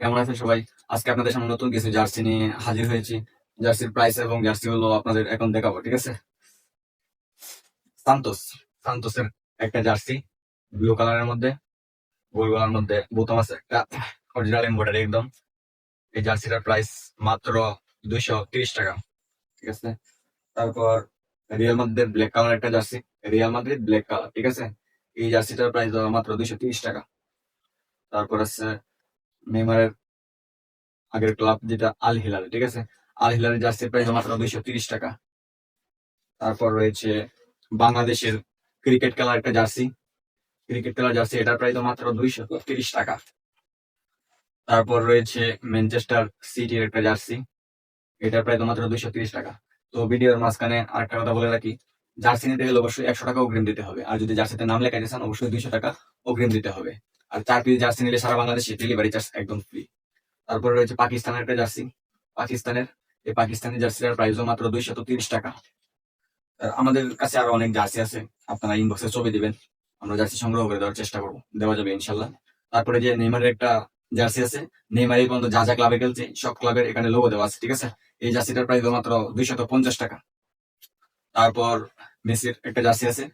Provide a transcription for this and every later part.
কেমন আছেন সবাই? আজকে আপনাদের সামনে নতুন কিছু জার্সি নিয়ে হাজির হয়েছি। জার্সির প্রাইস এবং জার্সি গুলো আপনাদের এখন দেখাবো, ঠিক আছে? সান্তোস সান্তোসের একটা জার্সি ব্লু কালারের মধ্যে গোল গলার মধ্যে, বোতাম আছে একটা অরিজিনাল এমব্রয়ডারি একদম। এই জার্সিটার প্রাইস মাত্র দুইশো তিরিশ টাকা, ঠিক আছে? তারপর রিয়াল মাদ্রিদ ব্ল্যাক কালার একটা jersey Real Madrid black colour ঠিক আছে? এই জার্সিটার প্রাইস মাত্র দুইশো তিরিশ টাকা। তারপর আছে নেইমারের আগের ক্লাব যেটা আল হিলাল, ঠিক আছে? আল হিলালের জার্সির প্রাইস মাত্র দুইশো তিরিশ টাকা। তারপর রয়েছে বাংলাদেশের ক্রিকেট খেলার একটা জার্সি। ক্রিকেট খেলার জার্সি, এটার প্রাইস মাত্র দুইশো তিরিশ টাকা। তারপর রয়েছে ম্যানচেস্টার সিটির একটা জার্সি, এটার প্রাইস মাত্র দুইশো তিরিশ টাকা। তো ভিডিওর মাঝখানে আরেকটা কথা বলে রাখি, জার্সি নিতে গেলে অবশ্যই একশো টাকা অগ্রিম দিতে হবে। আর যদি জার্সিতে নাম লেখা চান, অবশ্যই দুইশো টাকা অগ্রিম দিতে হবে। আর চার পিস জার্সি নিলে সারা বাংলাদেশে ডেলিভারি চার্জ একদম ফ্রি তারপরে রয়েছে পাকিস্তানের একটা জার্সি পাকিস্তানের, এই পাকিস্তানি জার্সিটার প্রাইসও মাত্র দুইশত তিরিশ টাকা। আমাদের কাছে আরও অনেক জার্সি আছে, আপনারা ইনবক্সে ছবি দিবেন। আমরা জার্সি সংগ্রহ করে দেওয়ার চেষ্টা করব, দেওয়া যাবে ইনশাল্লাহ। তারপরে যে নেইমারের একটা জার্সি আছে নেইমার পর্যন্ত যা যা ক্লাবে খেলছে, সব ক্লাবের এখানে লোগো দেওয়া আছে, ঠিক আছে? এই জার্সিটার প্রাইস মাত্র দুইশত পঞ্চাশ টাকা। তারপর মেসির একটা জার্সি আছে।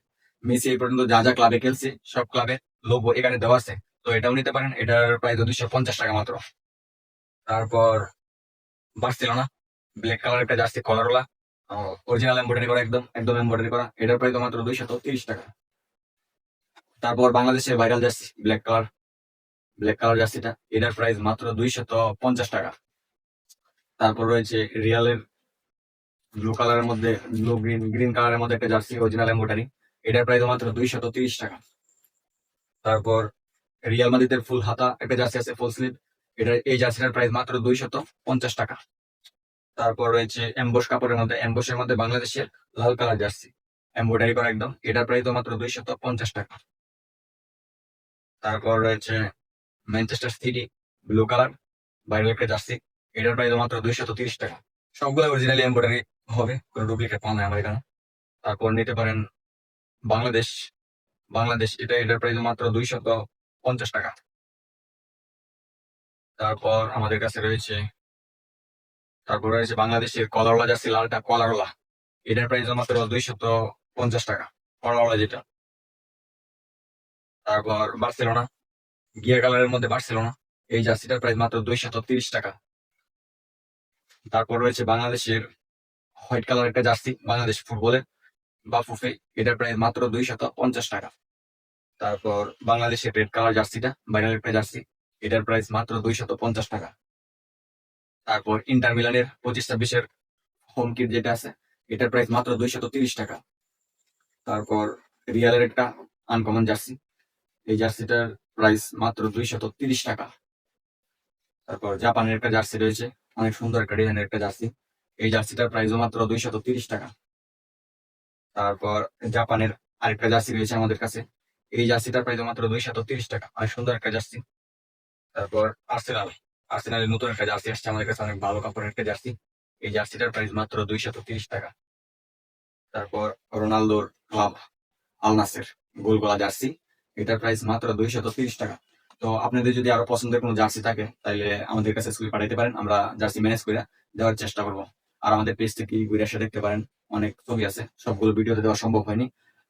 মেসি এই পর্যন্ত যা যা ক্লাবে খেলছে, সব ক্লাবের লোগো এখানে দেওয়া আছে। তো এটাও নিতে পারেন। এটার প্রায় দুইশো পঞ্চাশ টাকা মাত্র। তারপর বার্সেলোনা ব্ল্যাক কালার একটা জার্সি কলারওয়ালা অরিজিনাল এমব্রয়ডারি করা, একদম একদম এমব্রয়ডারি করা। এটার প্রাইস মাত্র দুইশত তিরিশ টাকা। তারপর বাংলাদেশের viral jersey black colour black colour জার্সিটা। এটার প্রাইস মাত্র দুইশত পঞ্চাশ টাকা। তারপর রয়েছে রিয়ালের ব্লু কালারের মধ্যে ব্লু গ্রিন গ্রিন কালারের মধ্যে একটা জার্সি অরিজিনাল এমব্রয়ডারি এটার প্রাইস মাত্র দুইশত তিরিশ টাকা। তারপর রিয়াল মাদ্রিদের ফুল হাতা, একটা জার্সি আছে ফুল স্লিভ এটার এই জার্সিটার প্রাইস মাত্র দুইশত পঞ্চাশ টাকা। তারপর রয়েছে এম্বোস কাপড়ের মধ্যে এম্বোসের মধ্যে বাংলাদেশের লাল কালার জার্সি এম্ব্রয়ডারি করা একদম, এটার প্রাইস মাত্র দুইশত পঞ্চাশ টাকা। তারপর রয়েছে ম্যানচেস্টার সিটি ব্লু কালার বাইরের একটা জার্সি এটার প্রাইস মাত্র দুইশত তিরিশ টাকা। সবগুলো অরিজিনালি এম্ব্রয়ডারি হবে, কোনো ডুপ্লিকেট পাওয়া নাই আমার এখানে। তারপর নিতে পারেন বাংলাদেশ বাংলাদেশ, এটা এটার প্রাইস মাত্র দুইশত পঞ্চাশ টাকা। তারপর আমাদের কাছে রয়েছে, তারপর রয়েছে বাংলাদেশের কলারওয়ালা জার্সি লালটা কলারওয়ালা এটার প্রাইস মাত্র দুইশত পঞ্চাশ টাকা কলারওয়ালা যেটা। তারপর বার্সেলোনা গিয়ার কালারের মধ্যে বার্সেলোনা এই জার্সিটার প্রাইস মাত্র দুইশত তিরিশ টাকা। তারপর রয়েছে বাংলাদেশের হোয়াইট কালার একটা জার্সি, বাংলাদেশ ফুটবলের বা ফুফে এটার প্রাইস মাত্র দুইশত পঞ্চাশ টাকা। তারপর বাংলাদেশের রেড কালার জার্সিটা বাইরের একটা জার্সি, এটার প্রাইস মাত্র দুইশত পঞ্চাশ টাকা। তারপর ইন্টার মিলানের পঁচিশ ছাব্বিশের হোম কিট যেটা আছে, এটার প্রাইস মাত্র দুইশত তিরিশ টাকা। তারপর রিয়ালের একটা আনকমন জার্সি, এই জার্সিটার প্রাইস মাত্র দুইশত তিরিশ টাকা। তারপর জাপানের একটা জার্সি রয়েছে, অনেক সুন্দর একটা ডিজাইনের একটা জার্সি, এই জার্সিটার প্রাইসও মাত্র দুইশত তিরিশ টাকা। তারপর জাপানের আরেকটা জার্সি রয়েছে আমাদের কাছে এই জার্সিটার প্রাইস মাত্র দুইশত তিরিশ টাকা। অনেক সুন্দর একটা জার্সি। তারপর আর্সেনাল আর্সেনালের নতুন একটা জার্সি আসছে আমাদের কাছে, অনেক ভালো কাপড়ের একটা জার্সি। এই জার্সিটার প্রাইস মাত্র দুইশত তিরিশ টাকা। তারপর রোনালদোর ক্লাব, আলনাসের গোল গলা জার্সি। এটার প্রাইস মাত্র দুইশত তিরিশ টাকা। তো আপনাদের যদি আরও পছন্দের কোনো জার্সি থাকে তাহলে আমাদের কাছে স্কুল পাঠাইতে পারেন। আমরা জার্সি ম্যানেজ করে দেওয়ার চেষ্টা করব। আর আমাদের পেজ থেকে ঘুরে এসে দেখতে পারেন। অনেক ছবি আছে। সবগুলো ভিডিওতে দেওয়া সম্ভব হয়নি।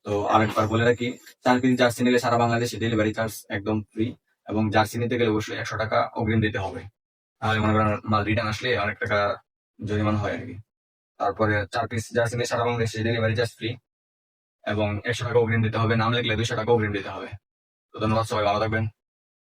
তো আরেকবার বলে রাখি চার পিস জার্সি নিলে সারা বাংলাদেশে ডেলিভারি চার্জ একদম ফ্রি এবং জার্সি নিতে গেলে অবশ্যই একশো টাকা অগ্রিম দিতে হবে। তাহলে মনে করেন মাল রিটার্ন আসলে অনেক টাকা জরিমানা হয় আর কি তারপরে চার পিস জার্সি নিয়ে সারা বাংলাদেশে ডেলিভারি চার্জ ফ্রি এবং একশো টাকা অগ্রিম দিতে হবে নাম লিখলে দুশো টাকা অগ্রিম দিতে হবে। তো ধন্যবাদ, সবাই ভালো থাকবেন।